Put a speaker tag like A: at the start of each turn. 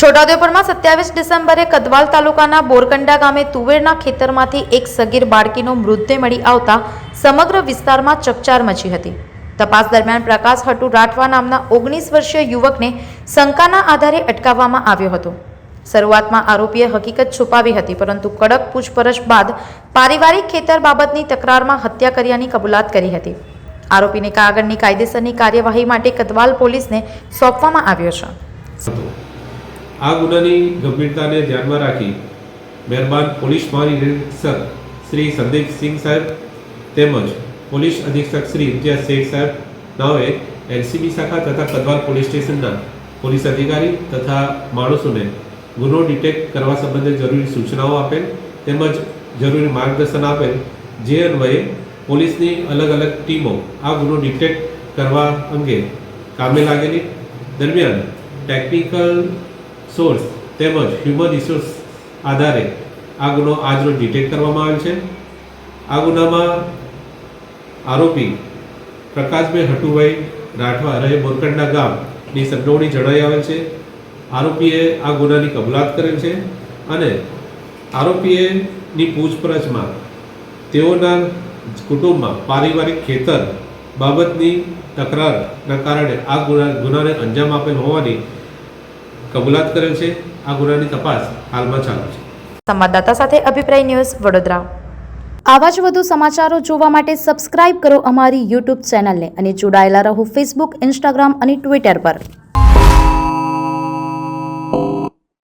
A: છોટાઉદેપુરમાં સત્યાવીસ ડિસેમ્બરે કદવાલ તાલુકાના બોરકંડા ગામે તુવેરના ખેતરમાંથી એક સગીર બાળકીનો મૃતદેહ મળી આવતા સમગ્ર વિસ્તારમાં ચકચાર મચી હતી. તપાસ દરમિયાન પ્રકાશ હટુ રાઠવા નામના ઓગણીસ વર્ષીય યુવકને શંકાના આધારે અટકાવવામાં આવ્યો હતો. શરૂઆતમાં આરોપીએ હકીકત છુપાવી હતી, પરંતુ કડક પૂછપરછ બાદ પારિવારિક ખેતર બાબતની તકરારમાં હત્યા કર્યાની કબૂલાત કરી હતી. આરોપીને કાગળની કાયદેસરની કાર્યવાહી માટે કદવાલ પોલીસને સોંપવામાં આવ્યો છે.
B: આ ગુનાની ગંભીરતાને ધ્યાનમાં રાખી મહેરબાન પોલીસ મહાનિરીક્ષક શ્રી સંદીપસિંહ સાહેબ તેમજ પોલીસ અધિક્ષક શ્રી ઇમ્તિયાઝ શેખ સાહેબ નાઓએ એલસીબી શાખા તથા કદવાલ પોલીસ સ્ટેશનના પોલીસ અધિકારી તથા માણસોને ગુનો ડિટેક્ટ કરવા સંબંધે જરૂરી સૂચનાઓ આપેલ તેમજ જરૂરી માર્ગદર્શન આપેલ જે અન્વયે પોલીસની અલગ અલગ ટીમો આ ગુનો ડિટેક્ટ કરવા અંગે કામે લાગેલી. દરમિયાન ટેકનિકલ સોર્સ તેમજ હ્યુમન રિસોર્સ આધારે આ ગુનો આજરોજ ડિટેક્ટ કરવામાં આવેલ છે. આ ગુનામાં આરોપી પ્રકાશભાઈ હટુભાઈ રાઠવા રહે મોરકંડા ગામની સંડોવણી જણાઈ આવેલ છે. આરોપીએ આ ગુનાની કબૂલાત કરેલ છે અને આરોપીએની પૂછપરછમાં તેઓના કુટુંબમાં પારિવારિક ખેતર બાબતની તકરારના કારણે આ ગુના ગુનાને અંજામ આપેલ હોવાની કબૂલાત કરેલ છે. આ ગુનાની તપાસ હાલમાં ચાલુ છે.
A: સંવાદદાતા સાથે અભિપ્રાય ન્યૂઝ વડોદરા. આવા જ વધુ સમાચારો જોવા માટે સબસ્ક્રાઇબ કરો અમારી યુટ્યુબ ચેનલને અને જોડાયેલા રહો ફેસબુક ઇન્સ્ટાગ્રામ અને ટ્વિટર પર.